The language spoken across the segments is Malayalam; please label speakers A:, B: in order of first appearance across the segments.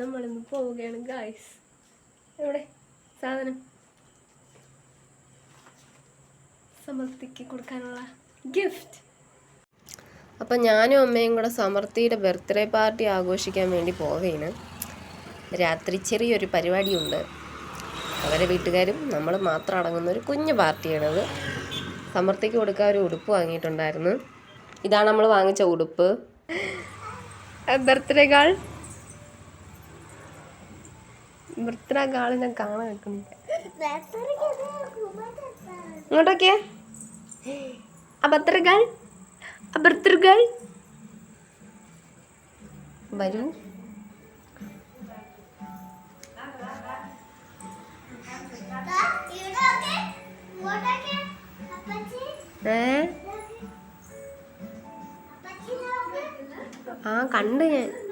A: നമ്മളിന്ന് പോവുകയാണ് ഗായ്സ് എവിടെ? സാധനം. സമൃദ്ധിക്ക് കൊടുക്കാനുള്ള ഗിഫ്റ്റ് അപ്പം ഞാനും അമ്മയും കൂടെ സമൃദ്ധിയുടെ ബർത്ത്ഡേ പാർട്ടി ആഘോഷിക്കാൻ വേണ്ടി പോവുകയാണ്. രാത്രി ചെറിയൊരു പരിപാടിയുണ്ട്. അവരെ വീട്ടുകാരും നമ്മൾ മാത്രം അടങ്ങുന്ന ഒരു കുഞ്ഞു പാർട്ടിയാണത് സമൃദ്ധിക്ക് കൊടുക്കാൻ ഒരു ഉടുപ്പ് വാങ്ങിയിട്ടുണ്ടായിരുന്നു. ഇതാണ് നമ്മൾ വാങ്ങിച്ച ഉടുപ്പ്. ബർത്ത്ഡേ ഗാൾ ബർത്ത്ഡേ ഗാളിനെ കാണാൻ നിൽക്കുന്നില്ല. ഇങ്ങോട്ടൊക്കെ. അഭദ്രകൾ അഭർത്തൃകൾ വരൂ. ഏ? ആ കണ്ട് ഞാൻ.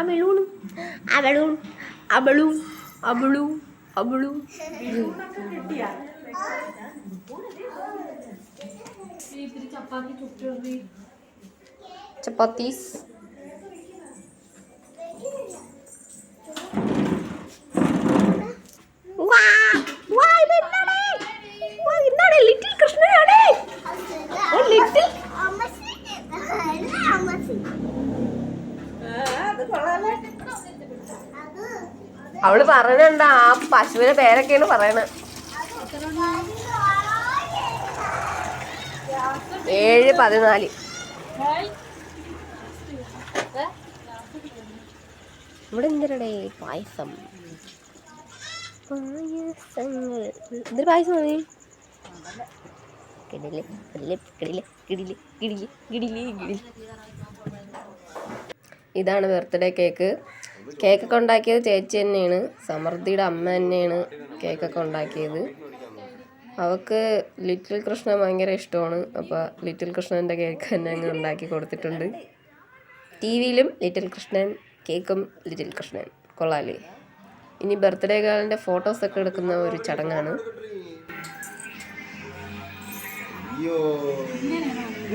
A: ബലൂൺ ആ ബലൂൺ അബളു അബളു ചപ്പാത്തീസ്. വാ, വാ, ഇതെന്താണ്? വാ, ഇതാണ് ലിറ്റിൽ കൃഷ്ണനാണ് ഓ, ലിറ്റിൽ അവൾ പറയണണ്ട ആ പശുവിന്റെ പേരൊക്കെയാണ് പറയണത് ഏഴ് പതിനാല്. ഇവിടെ എന്തിനടേ പായസം? പായസങ്ങൾ. എന്തൊരു പായസം മതി കിടിൽ കിടിൽ കിടിൽ കിടിൽ കിടിൽ കിടിൽ കിടിൽ. ഇതാണ് ബർത്ത്ഡേ കേക്ക് കേക്കൊക്കെ ഉണ്ടാക്കിയത് ചേച്ചി തന്നെയാണ്. സമൃദ്ധിയുടെ അമ്മ തന്നെയാണ് കേക്കൊക്കെ ഉണ്ടാക്കിയത്. അവൾക്ക് ലിറ്റിൽ കൃഷ്ണൻ ഭയങ്കര ഇഷ്ടമാണ്. അപ്പോൾ ലിറ്റിൽ കൃഷ്ണന്റെ കേക്ക് തന്നെ അങ്ങ് ഉണ്ടാക്കി കൊടുത്തിട്ടുണ്ട്. ടി വിയിലും ലിറ്റിൽ കൃഷ്ണൻ കേക്കും ലിറ്റിൽ കൃഷ്ണൻ. കൊള്ളാലേ. ഇനി ബർത്ത്ഡേ ഗേളിന്റെ ഫോട്ടോസൊക്കെ എടുക്കുന്ന ഒരു ചടങ്ങാണ്.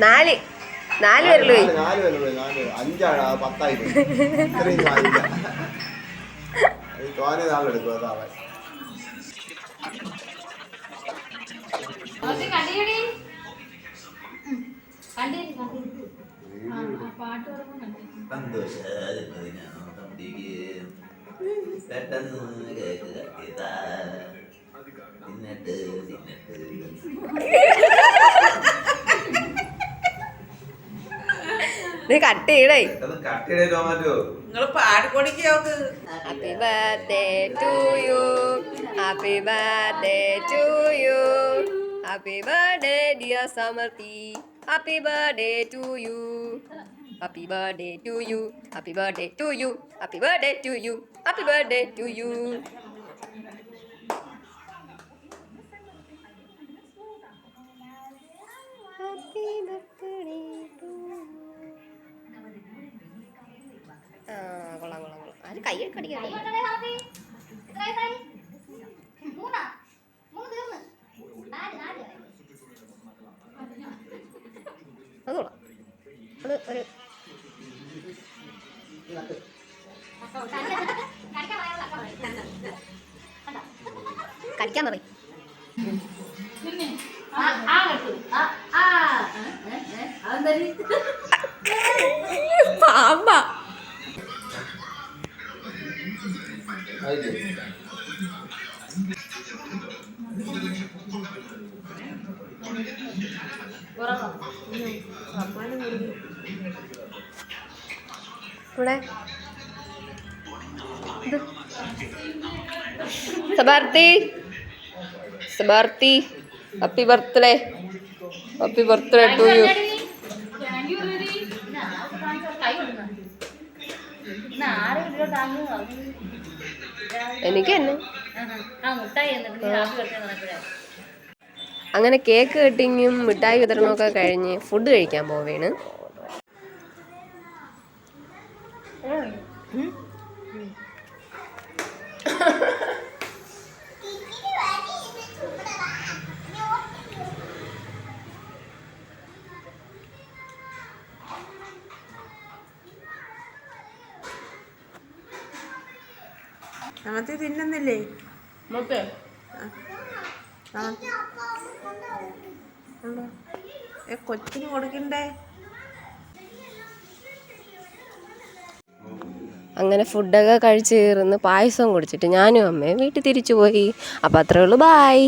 A: നാല്. നാല് പേരുള്ളൂ.
B: നാല് പേരുള്ളൂ നാല് അഞ്ചാണ് പത്തായി. ഇത്രയും തോനെ നാളെടുക്കും അതാവാൻ
C: പെട്ടെന്ന് കേക്ക് കട്ടിയതാ തിന്നിട്ട് തിന്നിട്ട്
A: നീ കട്ട് ചെയ്യണേ
D: നിങ്ങൾ പാടിക്കൊടിക്കോക്ക്
A: happy birthday to you happy birthday to you happy birthday dear Samarthi happy birthday to you happy birthday to you happy birthday to you happy birthday to you happy birthday to you ആര് കൈ. ആ കൊള്ളാം അത് ഒരു കടിക്കാൻ പറയും പാമ്പാ. ഇവിടെ. Sabarthi. Sabarthi. Happy birthday happy birthday to you എനിക്ക് തന്നെ അങ്ങനെ കേക്ക് കട്ടിങ്ങും മിഠായി വിതരണവും ഒക്കെ കഴിഞ്ഞ് ഫുഡ് കഴിക്കാൻ പോവേണ്.
D: സമത്തി തിന്നുന്നില്ലേ?
A: മൊത്തം?
D: ഏ കൊച്ചിന് കൊടുക്കണ്ടേ?
A: അങ്ങനെ ഫുഡൊക്കെ കഴിച്ച് കയറുന്ന പായസം കുടിച്ചിട്ട് ഞാനും അമ്മയും വീട്ടിൽ തിരിച്ചു പോയി. അപ്പോൾ അത്രേ ഉള്ളൂ. ബായ്